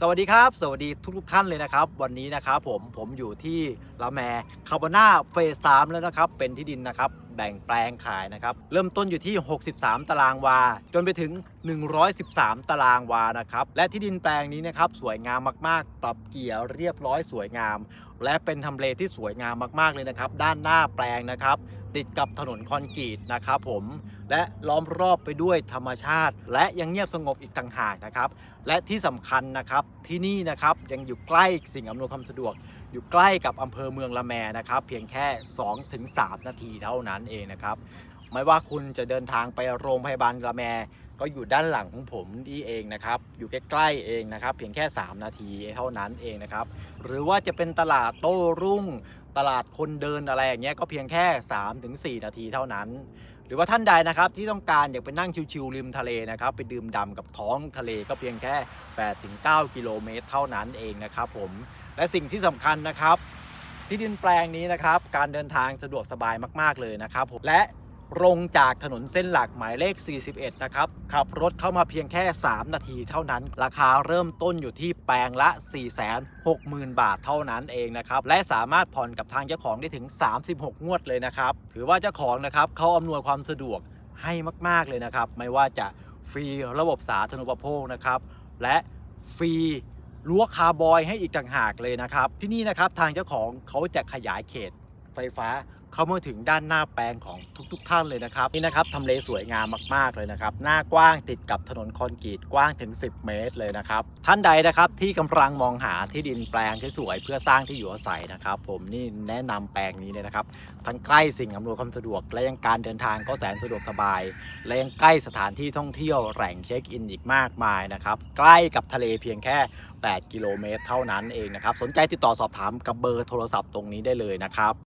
สวัสดีครับ สวัสดีทุกทุกๆท่านเลยนะครับ วันนี้นะครับผมผมอยู่ที่ละแมคาร์บอนาเฟสสามแล้วนะครับ เป็นที่ดินนะครับ แบ่งแปลงขายนะครับ เริ่มต้นอยู่ที่ 63 ตารางวา จนไปถึง 113 ตารางวานะครับ และที่ดินแปลงนี้นะครับ สวยงามมากๆ ปรับเกี่ยวเรียบร้อยสวยงาม และเป็นทำเลที่สวยงามมากๆเลยนะครับ ด้านหน้าแปลงนะครับ ติดกับถนนคอนกรีตนะครับผม และล้อมรอบไปด้วยธรรมชาติ และยังเงียบสงบอีกต่างหากนะครับ และที่สำคัญนะครับที่นี่นะครับยังอยู่ใกล้สิ่งอำนวยความสะดวก อยู่ใกล้กับอำเภอเมืองละแมนะครับ เพียงแค่ 2-3 นาทีเท่านั้นเองนะครับไม่ว่าคุณจะเดินทางไปโรงพยาบาลละแมก็อยู่ด้านหลังของผมนี่เองนะครับ อยู่ใกล้ๆเองนะครับ เพียงแค่ 3 นาทีเท่านั้นเองนะครับ หรือว่าจะเป็นตลาดโต้รุ่ง ตลาดคนเดินอะไรอย่างเงี้ยก็เพียงแค่ 3-4 นาทีเท่านั้น หรือว่าท่านใดนะครับที่ต้องการอยากไปนั่งชิวๆริมทะเลนะครับไปดื่มด่ำกับท้องทะเลก็เพียงแค่ 8-9 กิโลเมตรเท่านั้นเองนะครับผมและสิ่งที่สำคัญนะครับ ที่ดินแปลงนี้นะครับ การเดินทางสะดวกสบายมาก ๆ เลยนะครับผมและ ลงจากถนนเส้นหลักหมายเลข 41 นะครับ ขับรถเข้ามาเพียงแค่ 3 นาทีเท่านั้น ราคาเริ่มต้นอยู่ที่แปลงละ 460,000 บาทเท่านั้นเองนะครับ และสามารถผ่อนกับทางเจ้าของได้ถึง 36 งวดเลยนะครับ ถือว่าเจ้าของนะครับเขาอำนวยความสะดวกให้มาก ๆ เลยนะครับ ไม่ว่าจะฟรีระบบสาธารณูปโภคนะครับ และฟรีรั้วคาร์บอยให้อีกต่างหากเลยนะครับ ที่นี่นะครับทางเจ้าของเขาจะขยายเขตไฟฟ้า เข้ามาถึงด้านหน้าแปลงของทุกๆทท่านเลยนะครับนี่นะครับทำเลสวยงามมากๆเลยนะครับหน้ากว้างติดกับถนนคอนกรีตกว้างถึง 10 เมตรเลยนะครับท่านใดนะครับที่กำลังมองหาที่ดินแปลงที่สวยเพื่อสร้างที่อยู่อาศัยนะครับ ผมนี่แนะนำแปลงนี้เลยนะครับทั้งใกล้สิ่งอำนวยความสะดวก และยังการเดินทางก็แสนสะดวกสบาย และยังใกล้สถานที่ท่องเที่ยวแหล่งเช็คอินอีกมากมายนะครับใกล้กับทะเลเพียงแค่ 8 กิโลเมตร เท่านั้นเองนะครับสนใจติดต่อสอบถามกับเบอร์โทรศัพท์ตรงนี้ได้เลยนะครับ